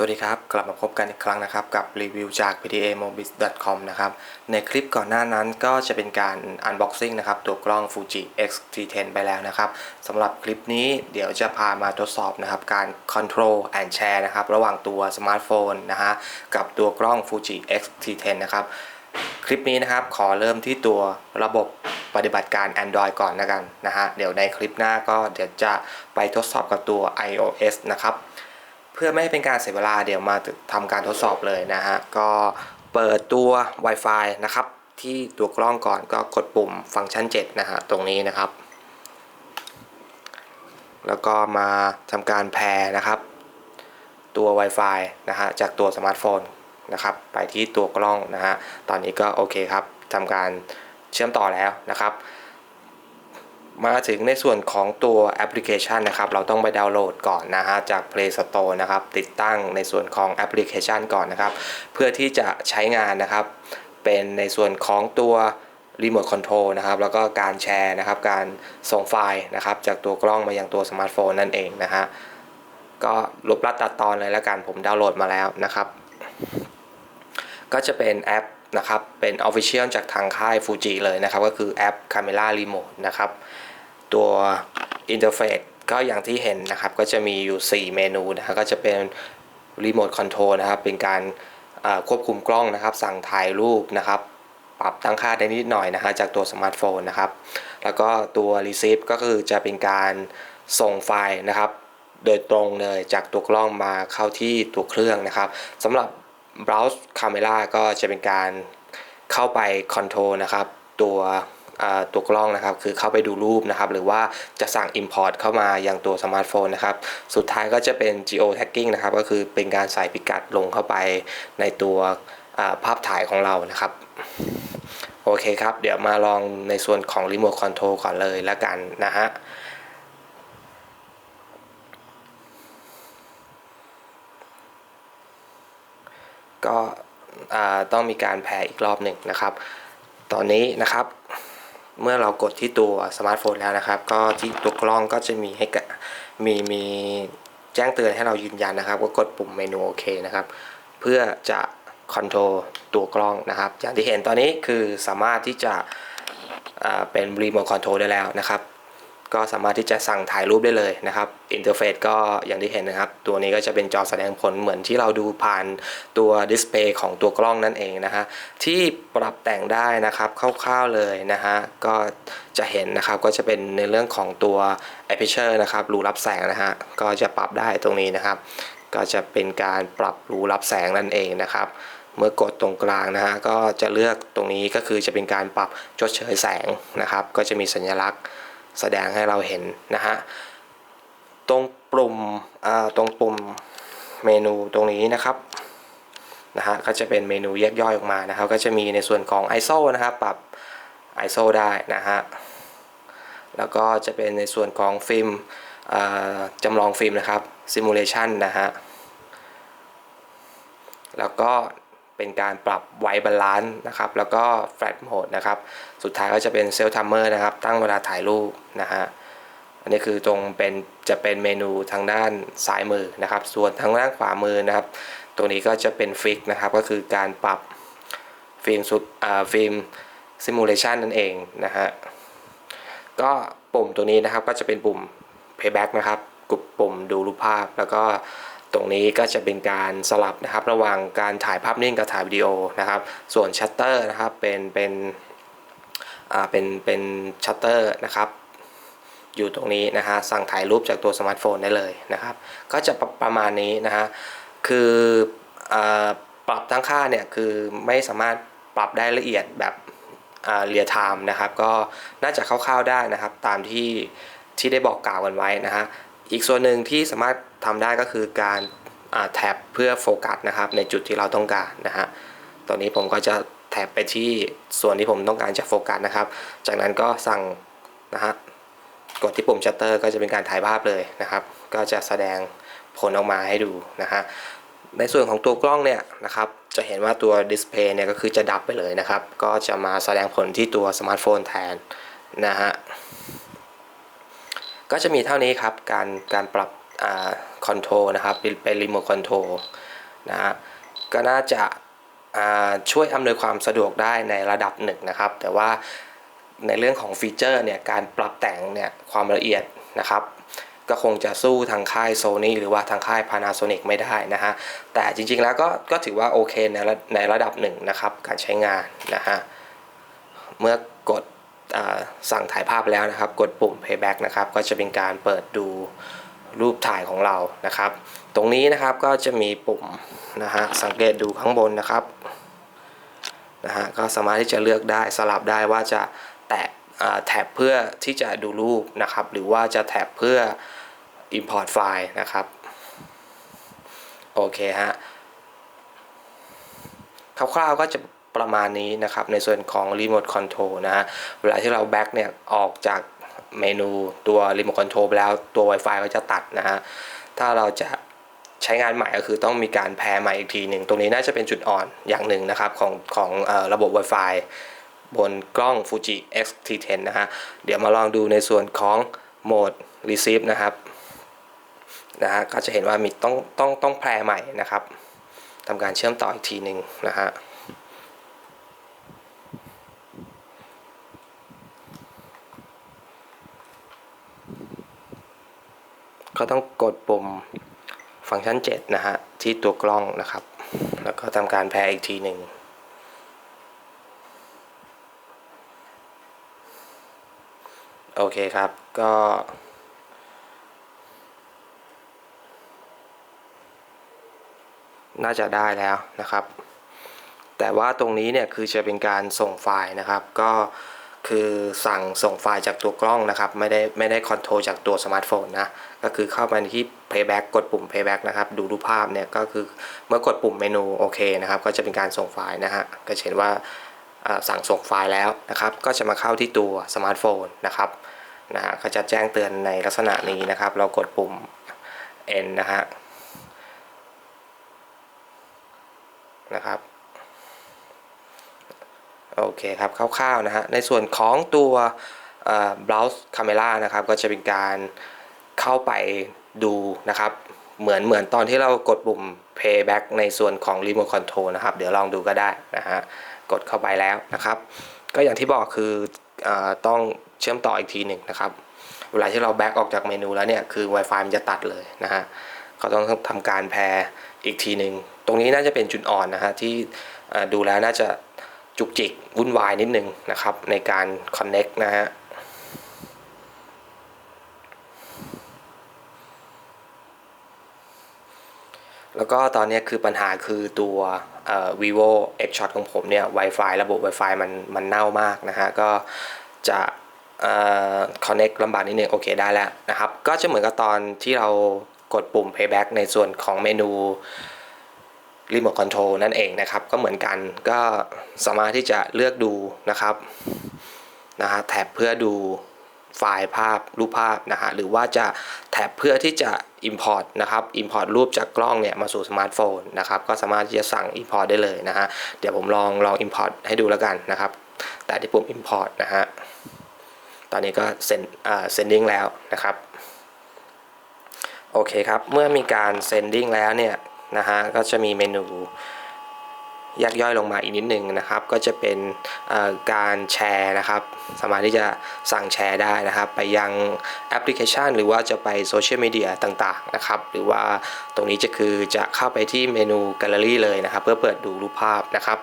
สวัสดีครับ กลับมาพบกันอีกครั้งนะครับ กับรีวิวจาก ptamobis.com นะครับ ในคลิปก่อนหน้านั้นก็จะเป็นการ unboxing นะครับ ตัวกล้อง Fuji X-T10 ไปแล้วนะครับสำหรับคลิปนี้เดี๋ยวจะพามาทดสอบนะครับ การ control and share นะครับ ระหว่างตัวสมาร์ทโฟนนะฮะ กับตัวกล้อง Fuji X-T10 นะครับ คลิปนี้นะครับ ขอเริ่มที่ตัวระบบปฏิบัติการ Android ก่อนนะกันนะฮะ เดี๋ยวในคลิปหน้าก็เดี๋ยวจะไปทดสอบกับตัว iOS นะครับ พื่อไม่ให้เป็นการเสียเวลาเดี๋ยวมาทำการทดสอบเลยนะฮะ ก็เปิดตัว Wi-Fi นะครับ ที่ตัวกล้องก่อนก็กดปุ่มฟังก์ชัน 7 นะฮะ ตรงนี้นะครับ แล้วก็มาทำการแพร์นะครับ ตัว Wi-Fi นะฮะ จากตัวสมาร์ทโฟนนะครับ ไปที่ตัวกล้องนะฮะ ตอนนี้ก็โอเคครับทำการเชื่อมต่อแล้วนะครับ มาถึงในส่วนของตัวแอปพลิเคชันนะครับ เราต้องไปดาวน์โหลดก่อนนะฮะจาก Play Store นะครับ ติดตั้งในส่วนของแอปพลิเคชันก่อนนะครับ เพื่อที่จะใช้งานนะครับ เป็นในส่วนของตัวรีโมทคอนโทรลนะครับ แล้วก็การแชร์นะครับ การส่งไฟล์นะครับ จากตัวกล้องมายังตัวสมาร์ทโฟนนั่นเองนะฮะ ก็ลบลัดตัดตอนเลยแล้วกันผมดาวน์โหลดมาแล้วนะครับ ก็จะเป็นแอปนะครับ เป็น Official จากทางค่าย Fuji เลยนะครับ ก็คือแอป Camera Remote นะครับ ตัวอินเทอร์เฟซก็อย่างที่เห็นนะครับ ก็จะมีอยู่ 4 เมนูนะครับก็จะเป็นรีโมทคอนโทรลนะครับเป็นการควบคุมกล้องนะครับ สั่งถ่ายรูปนะครับปรับตั้งค่าได้นิดหน่อยนะฮะจากตัวสมาร์ทโฟนนะครับ แล้วก็ตัว Receive ก็คือจะเป็นการส่งไฟล์นะครับ โดยตรงเลยจากตัวกล้องมาเข้าที่ตัวเครื่องนะครับสำหรับ Browse Camera ก็จะเป็นการเข้าไปคอนโทรลนะครับ ตัว ตัวกล้องนะครับ คือเข้าไปดูรูปนะครับ หรือว่าจะสั่ง Import เข้ามายังตัวสมาร์ทโฟนนะครับ สุดท้ายก็จะเป็น Geo Tagging นะครับ ก็คือเป็นการใส่พิกัดลงเข้าไปในตัวภาพถ่ายของเรานะครับ โอเคครับ เดี๋ยวมาลองในส่วนของ Remote Control ก่อนเลยแล้วกันนะฮะก็ต้องมีการแพร์อีกรอบหนึ่งนะครับ ตอนนี้นะครับ เมื่อเรากดที่ตัวสมาร์ทโฟนแล้วนะครับ ก็ที่ตัวกล้องก็จะมีให้มีมีแจ้งเตือนให้เรายืนยันนะครับ ก็กดปุ่มเมนูโอเคนะครับ เพื่อจะคอนโทรลตัวกล้องนะครับ อย่างที่เห็นตอนนี้คือสามารถที่จะเป็นรีโมทคอนโทรลได้แล้วนะครับ ก็สามารถที่จะสั่งถ่ายรูปได้เลยนะครับอินเทอร์เฟซก็อย่างที่เห็นนะครับ ตัวนี้ก็จะเป็นจอแสดงผลเหมือนที่เราดูผ่านตัวดิสเพย์ของตัวกล้องนั่นเองนะฮะที่ปรับแต่งได้นะครับคร่าวๆเลยนะฮะก็จะเห็นนะครับก็จะเป็นในเรื่องของตัว aperture นะครับรูรับแสงนะฮะก็จะปรับได้ตรงนี้นะครับ ก็จะเป็นการปรับรูรับแสงนั่นเองนะครับเมื่อกดตรงกลางนะฮะก็จะเลือกตรงนี้ก็คือจะเป็นการปรับชดเชยแสงนะครับ ก็จะมีสัญลักษณ์ แสดงให้เราเห็นนะฮะตรงปุ่มตรงปุ่มเมนูตรงนี้นะครับนะฮะก็จะเป็นเมนูแยกย่อยออกมานะครับ ก็จะมีในส่วนของ ISO นะครับ ปรับ ISO ได้นะฮะแล้วก็จะเป็นในส่วนของฟิล์มจำลองฟิล์มนะครับ Simulation นะฮะแล้วก็ เป็นการปรับไวบาลานซ์นะครับแล้วก็แฟลตโหมดนะครับสุดท้ายก็จะเป็นเซลทัมเมอร์นะครับตั้งเวลาถ่ายรูปนะฮะอันนี้คือตรงเป็นจะเป็นเมนูทางด้านซ้ายมือนะครับ ส่วนทางด้านขวามือนะครับ ตัวนี้ก็จะเป็นฟิกนะครับก็คือการปรับฟิล์มสุดฟิล์มซิมูเลชันนั่นเองนะฮะก็ปุ่มตัวนี้นะครับก็จะเป็นปุ่ม playback นะครับกดปุ่มดูรูปภาพแล้วก็ ตรงนี้ก็จะเป็นการสลับนะครับระหว่างการถ่ายภาพนิ่งกับถ่ายวิดีโอนะครับ ส่วนชัตเตอร์นะครับเป็นเป็นอ่าเป็นเป็นชัตเตอร์นะครับอยู่ตรงนี้นะฮะสั่งถ่ายรูปจากตัวสมาร์ทโฟนได้เลยนะครับ ก็จะประมาณนี้นะฮะคืออปรับทั้งค่าเนี่ยคือไม่สามารถปรับได้ละเอียดแบบเรียลไทม์นะครับ ก็น่าจะคร่าวๆได้นะครับ ตามที่ที่ได้บอกกล่าวกันไว้นะฮะ อีกส่วนหนึ่งที่สามารถทำได้ก็คือการแท็บเพื่อโฟกัสนะครับในจุดที่เราต้องการนะฮะตอนนี้ผมก็จะแท็บไปที่ส่วนที่ผมต้องการจะโฟกัสนะครับ จากนั้นก็สั่งนะฮะกดที่ปุ่มชัตเตอร์ก็จะเป็นการถ่ายภาพเลยนะครับ ก็จะแสดงผลออกมาให้ดูนะฮะในส่วนของตัวกล้องเนี่ยนะครับจะเห็นว่าตัวดิสเพย์เนี่ยก็คือจะดับไปเลยนะครับ ก็จะมาแสดงผลที่ตัวสมาร์ทโฟนแทนนะฮะ ก็จะมีเท่านี้ครับ การการปรับคอนโทรนะครับเป็นเป็นรีโมทคอนโทรนะฮะก็น่าจะอ่าช่วยอำนวยความสะดวกได้ในระดับหนึ่งนะครับ แต่ว่าในเรื่องของฟีเจอร์เนี่ยการปรับแต่งเนี่ยความละเอียดนะครับ ก็คงจะสู้ทางค่าย Sony หรือว่าทางค่าย Panasonic ไม่ได้นะฮะแต่จริงๆแล้วก็ก็ถือว่าโอเคในระในระดับหนึ่งนะครับ การใช้งานนะฮะเมื่อ สั่งถ่ายภาพแล้วนะครับ กดปุ่ม playback นะครับ ก็จะเป็นการเปิดดูรูปถ่ายของเรานะครับ ตรงนี้นะครับก็จะมีปุ่มนะฮะสังเกตดูข้างบนนะครับนะฮะก็สามารถที่จะเลือกได้สลับได้ว่าจะแตะแท็บเพื่อที่จะดูรูปนะครับ หรือว่าจะแท็บเพื่อ import ไฟล์นะครับ โอเคฮะคร่าวๆก็จะ ประมาณนี้นะครับ ในส่วนของ Remote Control นะฮะเวลาที่เราแบ็กเนี่ยออกจากเมนูตัว Remote Control ไปแล้วตัว Wi-Fi ก็จะตัดนะฮะถ้าเราจะใช้งานใหม่ก็คือต้องมีการแพร์ใหม่อีกทีหนึ่ง ตรงนี้น่าจะเป็นจุดอ่อนอย่างหนึ่งนะครับของของระบบ Wi-Fi บนกล้อง Fuji X-T10 นะฮะ เดี๋ยวมาลองดูในส่วนของโหมด Receive นะครับ นะฮะ ก็จะเห็นว่ามีต้องต้องต้องแพร์ใหม่นะครับทำการเชื่อมต่ออีกทีหนึ่งนะฮะ ต้องกดปุ่มฟังก์ชัน 7 นะฮะ ที่ตัวกล้องนะครับ แล้วก็ทำการแพรอีกทีหนึ่งโอเคครับ ก็น่าจะได้แล้วนะครับ แต่ว่าตรงนี้เนี่ยคือจะเป็นการส่งไฟล์นะครับ ก็ คือสั่งส่งไฟล์จากตัวกล้องนะครับ ไม่ได้ไม่ได้คอนโทรลจากตัวสมาร์ทโฟนนะ ก็คือเข้าไปที่ playback กดปุ่ม playback นะครับ ดูรูปภาพเนี่ยก็คือเมื่อกดปุ่มเมนูโอเคนะครับ ก็จะเป็นการส่งไฟล์นะฮะ ก็เห็นว่าอ่าสั่งส่งไฟล์แล้วนะครับ ก็จะมาเข้าที่ตัวสมาร์ทโฟนนะครับนะฮะก็จะแจ้งเตือนในลักษณะนี้นะครับ เรากดปุ่ม N นะฮะนะครับ โอเคครับคร่าวๆนะฮะในส่วนของตัว browse camera นะครับก็จะเป็นการเข้าไปดูนะครับ เหมือนเหมือนตอนที่เรากดปุ่ม playback ในส่วนของ remote control นะครับ เดี๋ยวลองดูก็ได้นะฮะกดเข้าไปแล้วนะครับ ก็อย่างที่บอกคืออต้องเชื่อมต่ออีกทีหนึ่งนะครับ เวลาที่เราแบ็กออกจากเมนูแล้วเนี่ยคือ Wi-Fi มันจะตัดเลยนะฮะก็ต้องทำการแพร์อีกทีหนึ่งตรงนี้น่าจะเป็นจุดอ่อนนะฮะที่ดูแล้วน่าจะ จุกจิกวุ่นวายนิดนึงนะครับ ในการ Connect นะฮะแล้วก็ตอนนี้คือปัญหาคือตัว vivo X Shot ของผมเนี่ย Wi-Fi ระบบ Wi-Fi มันมันเน่ามากนะฮะ ก็จะเอ่อ connect ลำบากนิดนึงโอเคได้แล้วนะครับ ก็จะเหมือนกับตอนที่เรากดปุ่ม playback ในส่วนของเมนู remote control นั่นเองนะครับ ก็เหมือนกันก็สามารถที่จะเลือกดูนะครับนะฮะแท็บเพื่อดูไฟล์ภาพรูปภาพนะฮะหรือว่าจะแท็บเพื่อที่จะ import นะครับ import รูปจากกล้องเนี่ยมาสู่สมาร์ทโฟนนะครับก็สามารถที่จะสั่ง import ได้เลยนะฮะเดี๋ยวผมลองลอง import ให้ดูแล้วกันนะครับ แต่ที่ปุ่ม import นะฮะตอนนี้ก็เซ็นอ่า sending แล้วนะครับโอเคครับ เมื่อมีการ sending แล้วเนี่ย นะฮะก็จะมีเมนูยักย่อยลงมาอีกนิดหนึ่งนะครับ ก็จะเป็นการแชร์นะครับ สามารถที่จะสั่งแชร์ได้นะครับ ไปยังแอปพลิเคชัน หรือว่าจะไปโซเชียลมีเดียต่างๆนะครับ หรือว่าตรงนี้จะคือจะเข้าไปที่เมนูแกลเลอรี่เลยนะครับ เพื่อเปิดดูรูปภาพนะครับ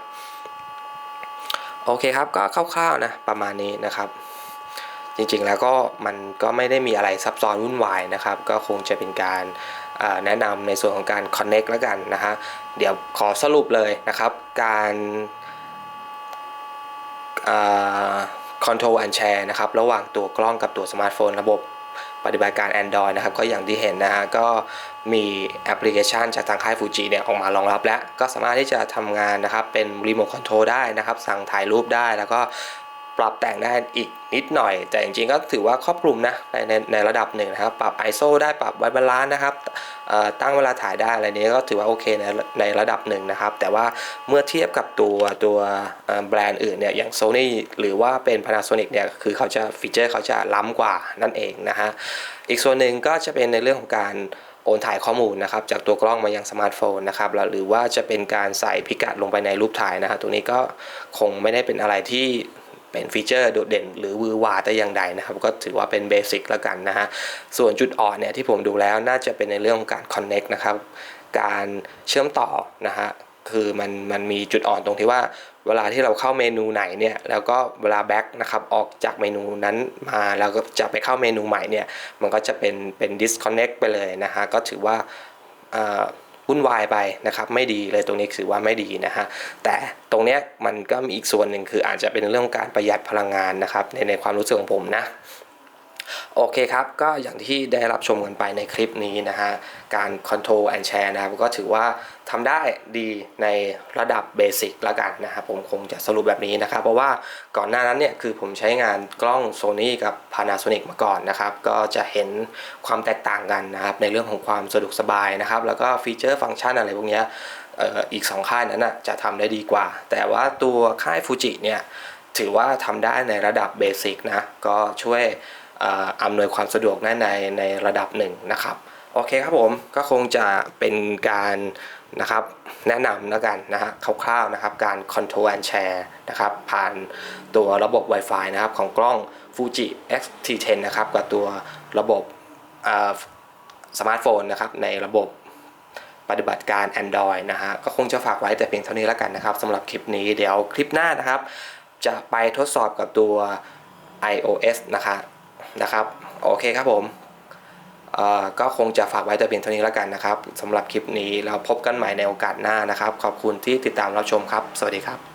โอเคครับก็คร่าวๆนะประมาณนี้นะครับ จริงๆแล้วก็มันก็ไม่ได้มีอะไรซับซ้อนวุ่นวายนะครับ ก็คงจะเป็นการ แนะนำในส่วนของการ Connect แล้วกันนะฮะเดี๋ยวขอสรุปเลยนะครับ การเอ่อ Control and Share นะครับ ระหว่างตัวกล้องกับตัวสมาร์ทโฟนระบบปฏิบัติการ Android นะครับ ก็อย่างที่เห็นนะฮะก็มีแอปพลิเคชันจากทางค่าย Fuji เนี่ยออกมารองรับแล้ว ก็สามารถที่จะทำงานนะครับ เป็นรีโมทคอนโทรลได้นะครับ สั่งถ่ายรูปได้แล้วก็ ปรับแต่งได้อีกนิดหน่อย แต่จริงๆก็ถือว่าครอบคลุมนะในในในระดับหนึ่งนะครับ ปรับ ISO ได้ปรับไวบาลานซ์นะครับตั้งเวลาถ่ายได้อะไรนี้ก็ถือว่าโอเคในในระดับหนึ่งนะครับ แต่ว่าเมื่อเทียบกับตัวตัวแบรนด์อื่นเนี่ยอย่าง Sony หรือว่าเป็น Panasonic เนี่ยคือเขาจะฟีเจอร์เขาจะล้ำกว่านั่นเองนะฮะอีกส่วนหนึ่งก็จะเป็นในเรื่องของการโอนถ่ายข้อมูลนะครับจากตัวกล้องมายังสมาร์ทโฟนนะครับหรือว่าจะเป็นการใส่พิกัดลงไปในรูปถ่ายนะฮะตัวนี้ก็คงไม่ได้เป็นอะไรที่ เป็นฟีเจอร์โดดเด่น หรือวือวาแต่อย่างใดนะครับก็ถือว่าเป็นเบสิกแล้วกันนะฮะส่วนจุดอ่อนเนี่ยที่ผมดูแล้วน่าจะเป็นในเรื่องของการ connect นะครับการเชื่อมต่อนะฮะคือมันมันมีจุดอ่อนตรงที่ว่าเวลาที่เราเข้าเมนูไหนเนี่ยแล้วก็เวลาแบ็กนะครับออกจากเมนูนั้นมาแล้วก็จะไปเข้าเมนูใหม่เนี่ยมันก็จะเป็นเป็น disconnect ไปเลยนะฮะก็ถือว่าอ่า วุ่นวายไปนะครับไม่ดีเลยตรงนี้ถือว่าไม่ดีนะฮะแต่ตรงเนี้ยมันก็มีอีกส่วนหนึ่งคืออาจจะเป็นเรื่องของการประหยัดพลังงานนะครับในในความรู้สึกของผมนะ โอเคครับ ก็อย่างที่ได้รับชมกันไปในคลิปนี้นะฮะ การ Control and Share นะครับ ก็ถือว่าทำได้ดีในระดับเบสิกแล้วกันนะครับ ผมคงจะสรุปแบบนี้นะครับ เพราะว่าก่อนหน้านั้นเนี่ย คือผมใช้งานกล้อง Sony กับ Panasonic มาก่อนนะครับ ก็จะเห็นความแตกต่างกันนะครับ ในเรื่องของความสะดวกสบายนะครับ แล้วก็ฟีเจอร์ฟังก์ชันอะไรพวกเนี้ยเอ่ออีก 2 ค่ายนั้นนะจะทำได้ดีกว่า แต่ว่าตัวค่ายฟูจิเนี่ยถือว่าทำได้ในระดับเบสิกนะ ก็ช่วย อ่ออำนวยความสะดวกในในระดับหนึ่งนะครับโอเคครับผมก็คงจะเป็นการนะครับแนะนำแล้วกันนะฮะคร่าวๆนะครับการ Control and Share นะครับผ่านตัวระบบ Wi-Fi นะครับของกล้อง Fuji X-T10 นะครับกับตัวระบบสมาร์ทโฟนนะครับในระบบปฏิบัติการ Android นะฮะก็คงจะฝากไว้แต่เพียงเท่านี้แล้วกันนะครับสำหรับคลิปนี้เดี๋ยวคลิปหน้านะครับ จะไปทดสอบกับตัว iOS นะคะ นะครับ โอเคครับผมก็คงจะฝากไว้แต่เพียงเท่านี้แล้วกันนะครับสำหรับคลิปนี้เราพบกันใหม่ในโอกาสหน้านะครับ ขอบคุณที่ติดตามรับชมครับ สวัสดีครับ